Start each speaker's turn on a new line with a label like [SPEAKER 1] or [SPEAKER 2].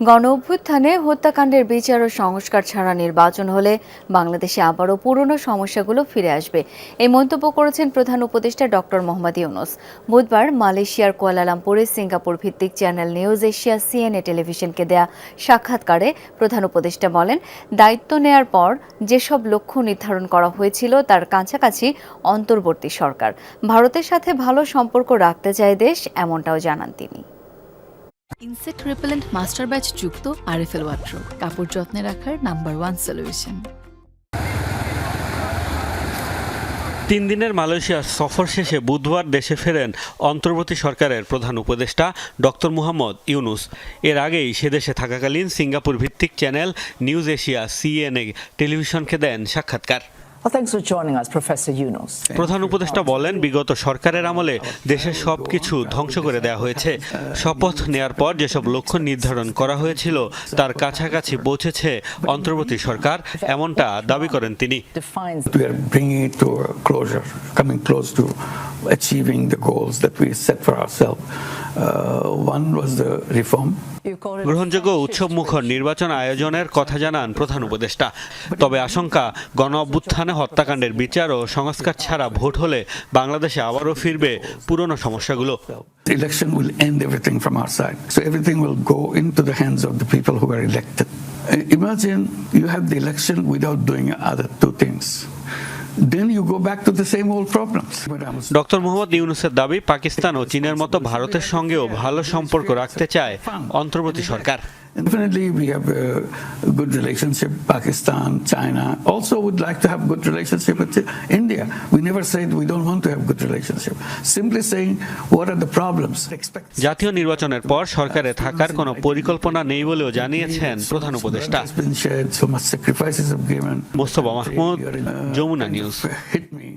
[SPEAKER 1] গণ অভ্যুত্থানে হত্যাকাণ্ডের বিচার ও সংস্কার ছাড়া নির্বাচন হলে বাংলাদেশে আবারও পুরনো সমস্যাগুলো ফিরে আসবে। এই মন্তব্য করেছেন প্রধান উপদেষ্টা ডক্টর মোহাম্মদ ইউনুস। বুধবার মালয়েশিয়ার কুয়ালালামপুরে সিঙ্গাপুর ভিত্তিক চ্যানেল নিউজ এশিয়া সিএনএ টেলিভিশনকে দেয়া সাক্ষাৎকারে প্রধান উপদেষ্টা বলেন, দায়িত্ব নেয়ার পর যেসব লক্ষ্য নির্ধারণ করা হয়েছিল তার কাছাকাছি অন্তর্বর্তী সরকার। ভারতের সাথে ভালো সম্পর্ক রাখতে চায় দেশ, এমনটাও জানান তিনি।
[SPEAKER 2] ইনসেক্ট রিপেলেন্ট মাস্টার ব্যাচ যুক্ত আরএফএল ওয়াট্রো কাপড় যত্নে রাখার নাম্বার ওয়ান সলিউশন।
[SPEAKER 3] তিন দিনের মালয়েশিয়া সফর শেষে বুধবার দেশে ফেরেন অন্তর্বর্তী সরকারের প্রধান উপদেষ্টা ডক্টর মুহাম্মদ ইউনুস। এর আগেই সে দেশে থাকাকালীন সিঙ্গাপুর ভিত্তিক চ্যানেল নিউজ এশিয়া, সিএনএ টেলিভিশনকে দেন সাক্ষাৎকার।
[SPEAKER 4] Well, thanks for joining us, Professor Yunus.
[SPEAKER 3] প্রধান উপদেষ্টা বলেন বিগত সরকারের আমলে দেশের সব কিছু ধ্বংস করে দেওয়া হয়েছে শপথ নেয়ার পর যেসব লক্ষ্য নির্ধারণ করা হয়েছিল তার কাছাকাছি পৌঁছেছে অন্তর্বর্তী সরকার এমনটা দাবি করেন তিনি
[SPEAKER 5] achieving the goals that we set for ourselves. Uh, one was the reform.
[SPEAKER 3] গ্রহণযোগ্য উৎসব মুখর নির্বাচন আয়োজনের কথা জানান প্রধান উপদেষ্টা। তবে আশঙ্কা গণ অভ্যুত্থানে হত্যাকাণ্ডের বিচার ও সংস্কার ছাড়া ভোট হলে বাংলাদেশে আবারও ফিরবে পুরনো সমস্যাগুলো।
[SPEAKER 5] Election will end everything from our side so everything will go into the hands of people who are elected imagine you have the election without doing other two things Then you go back to the same old problems.
[SPEAKER 3] Doctor Mohammad ইউনুসের দাবি, পাকিস্তান ও চীনের মতো ভারতের সঙ্গেও ভালো সম্পর্ক রাখতে চায় অন্তর্বর্তী সরকার
[SPEAKER 5] Definitely, we have a good relationship. Pakistan, China also would like to have good relationship with India. We never said we don't want to have good relationship. Simply saying what are the problems.
[SPEAKER 3] জাতীয় নির্বাচনের পর সরকারে থাকার কোনো পরিকল্পনা নেই বলেও জানিয়েছেন প্রধান উপদেষ্টা. Mostafa Mahmud Jamuna news
[SPEAKER 5] Hit me.